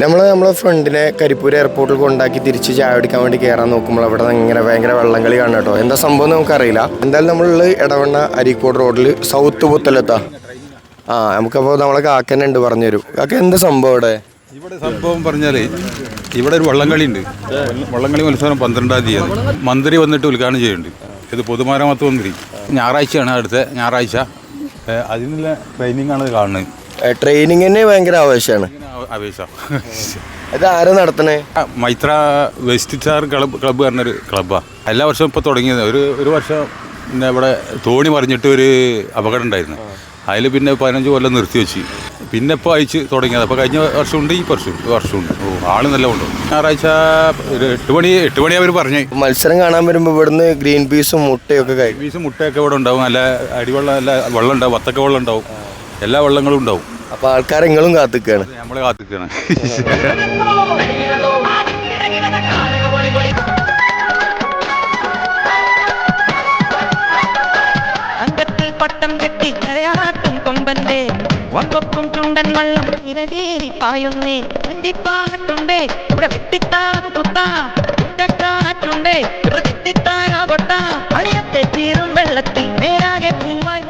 നമ്മൾ നമ്മളെ ഫ്രണ്ടിനെ കരിപ്പൂർ എയർപോർട്ടിൽ കൊണ്ടാക്കി തിരിച്ച് ചായ കുടിക്കാൻ വേണ്ടി കയറാൻ നോക്കുമ്പോൾ അവിടെ ഇങ്ങനെ ഭയങ്കര വെള്ളം കളി കാണും കേട്ടോ. എന്താ സംഭവം നമുക്കറിയില്ല. എന്തായാലും നമ്മളുള്ള ഇടവണ്ണ അരീക്കോട് റോഡിൽ സൗത്ത് പുത്തലെത്താ. ആ നമുക്കപ്പോൾ നമ്മളെ കാക്കന്നെ ഉണ്ട് പറഞ്ഞുതരും. കാക്ക എന്താ സംഭവം ഇവിടെ ഇവിടെ സംഭവം പറഞ്ഞാൽ ഇവിടെ ഒരു വള്ളംകളി ഉണ്ട്. വള്ളംകളി മത്സരം പന്ത്രണ്ടാം തീയതി. മന്ത്രി വന്നിട്ട് ഉദ്ഘാടനം ചെയ്യുന്നുണ്ട്. ഇത് പൊതുമരാമത്ത് മന്ത്രി. ഞായറാഴ്ചയാണ് അടുത്ത ഞായറാഴ്ച. അതിനുള്ള ട്രെയിനിങ് ആണ് കാണുന്നത്. ട്രെയിനിങ് തന്നെ ഭയങ്കര ആവേശമാണ്. ഇത് ആരാ നടത്തണേ Maithra west star club club പറഞ്ഞൊരു ക്ലബ്ബാണ് എല്ലാ വർഷവും ഇപ്പോൾ തുടങ്ങിയത്. ഒരു ഒരു വർഷം പിന്നെ ഇവിടെ തോണി മറിഞ്ഞിട്ട് ഒരു അപകടം ഉണ്ടായിരുന്നു. അതിൽ പിന്നെ പതിനഞ്ച് കൊല്ലം നിർത്തി വെച്ച്. പിന്നെ ഇപ്പോൾ അയച്ച് തുടങ്ങിയത്. അപ്പോൾ കഴിഞ്ഞ വർഷമുണ്ട് ഈ വർഷം വർഷമുണ്ട്. ഓ ആൾ നല്ല ഉണ്ട് ഞായറാഴ്ച ഒരു എട്ട് മണി എട്ട് മണി അവർ പറഞ്ഞു. മത്സരം കാണാൻ വരുമ്പോൾ ഇവിടുന്ന് ഗ്രീൻ പീസും മുട്ടയൊക്കെ ഗ്രീൻ പീസും മുട്ടയൊക്കെ ഇവിടെ ഉണ്ടാവും. നല്ല അടിവെള്ളം നല്ല വെള്ളം ഉണ്ടാവും വത്തക്ക വെള്ളം ഉണ്ടാവും. എല്ലാ വെള്ളങ്ങളും ഉണ്ടാവും. അപ്പൊ ആൾക്കാരെങ്ങളും കാത്തിക്കാണ്. നമ്മൾ കാത്തിക്കാണ്. അംഗത്തിൽ പട്ടം കെട്ടി കരയാട്ടും വെള്ളത്തിൽ നേരാകെ പൂവായി